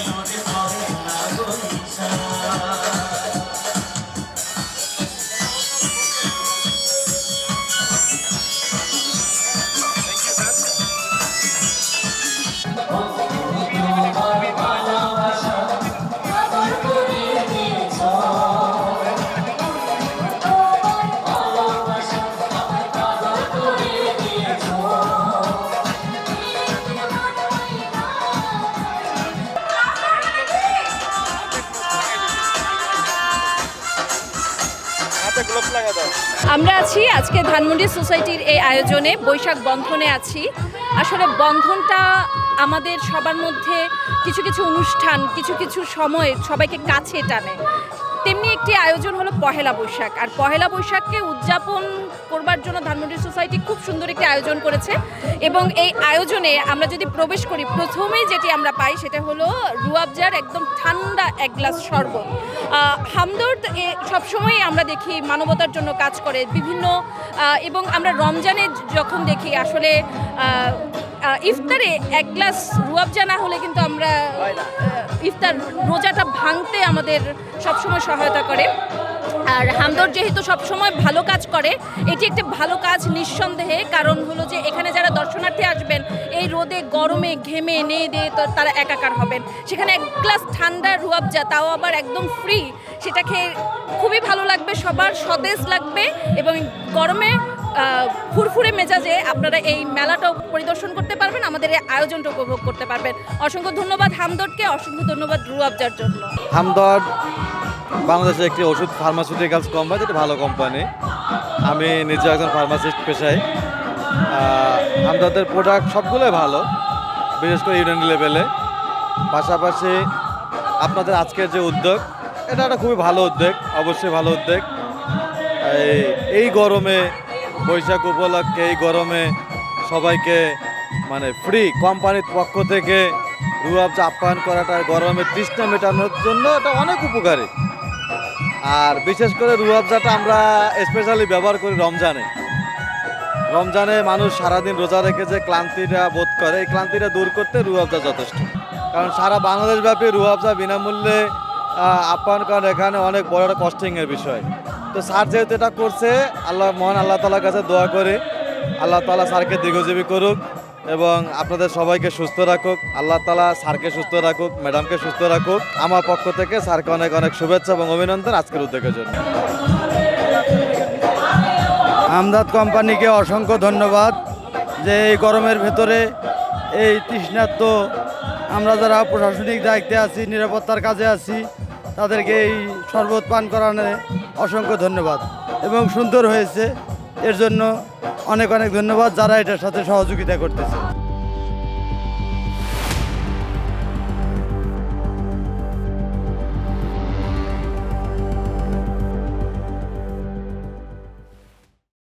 bien. আমরা আছি আজকে ধানমন্ডি সোসাইটির এই আয়োজনে, বৈশাখ বন্ধনে আছি। আসলে বন্ধনটা আমাদের সবার মধ্যে কিছু কিছু অনুষ্ঠান, কিছু কিছু সময় সবাইকে কাছে টানে। তেমনি একটি আয়োজন হলো পহেলা বৈশাখ। আর পহেলা বৈশাখকে উদযাপন করবার জন্য ধানমন্ডি সোসাইটি খুব সুন্দর একটি আয়োজন করেছে এবং এই আয়োজনে আমরা যদি প্রবেশ করি প্রথমেই যেটি আমরা পাই সেটা হলো রুয়াবজার একদম ঠান্ডা এক গ্লাস শরবত। হামদর্দ এ সবসময় আমরা দেখি মানবতার জন্য কাজ করে বিভিন্ন এবং আমরা রমজানে যখন দেখি আসলে ইফতারে এক গ্লাস রুয়াবজা না হলে কিন্তু আমরা ইফতার রোজাটা ভাঙতে আমাদের সবসময় সহায়তা করে। আর হামদর যেহেতু সবসময় ভালো কাজ করে, এটি একটি ভালো কাজ নিঃসন্দেহে। কারণ হলো যে এখানে যারা দর্শনার্থী আসবেন, এই রোদে, গরমে, ঘেমে, নেয়ে দিয়ে তারা একাকার হবেন। সেখানে এক গ্লাস ঠান্ডা রুয়াবজা তাও আবার একদম ফ্রি সেটা খেয়ে খুবই ভালো লাগবে, সবার সতেজ লাগবে এবং গরমে ফুরফুরে মেজাজে আপনারা এই মেলাটাও পরিদর্শন করতে পারবেন, আমাদের এই আয়োজনটা উপভোগ করতে পারবেন। অসংখ্য ধন্যবাদ হামদরকে অসংখ্য ধন্যবাদ রুয়াবজার জন্য। হামদর্দ বাংলাদেশের একটি ওষুধ ফার্মাসিউটিক্যালস কোম্পানি যেটি ভালো কোম্পানি আমি নিজে একজন ফার্মাসিস্ট পেশায়। আহ, হামদর্দের প্রোডাক্ট সবগুলোই ভালো বিশেষ করে ইউনিয়ন লেভেলে পাশাপাশি আপনাদের আজকের যে উদ্যোগ এটা একটা খুবই ভালো উদ্যোগ অবশ্যই ভালো উদ্যোগ। এই গরমে বৈশাখ উপলক্ষে এই গরমে সবাইকে মানে ফ্রি কোম্পানির পক্ষ থেকে রুয়াবজা আপ্যায়ন করাটা গরমের তৃষ্ণা মেটানোর জন্য এটা অনেক উপকারী। আর বিশেষ করে রুয়াবজাটা আমরা স্পেশালি ব্যবহার করি রমজানে। রমজানে মানুষ সারাদিন রোজা রেখে যে ক্লান্তিটা বোধ করে, এই ক্লান্তিটা দূর করতে রুয়াবজা যথেষ্ট। কারণ সারা বাংলাদেশব্যাপী রুয়াবজা বিনামূল্যে আপ্যায়ন করেন এখানে অনেক বড় একটা কস্টিংয়ের বিষয়। তো স্যার যেহেতু এটা করছে, আল্লাহ মহান আল্লাহ তালার কাছে দোয়া করে, আল্লাহ তালা স্যারকে দীর্ঘজীবী করুক। এবং আপনাদের সবাইকে সুস্থ রাখুক। আল্লাহ তালা স্যারকে সুস্থ রাখুক, ম্যাডামকে সুস্থ রাখুক। আমার পক্ষ থেকে স্যারকে অনেক অনেক শুভেচ্ছা এবং অভিনন্দন আজকের উদ্যোগের জন্য। আমদাদ কোম্পানিকে অসংখ্য ধন্যবাদ যে এই গরমের ভেতরে এই তৃষ্ণার্ত আমরা যারা প্রশাসনিক দায়িত্বে আছি, নিরাপত্তার কাজে আছি, তাদেরকে এই শরবত পান করানো অসংখ্য ধন্যবাদ এবং সুন্দর হয়েছে। এর জন্য অনেক অনেক ধন্যবাদ যারা এটার সাথে সহযোগিতা করতেছে।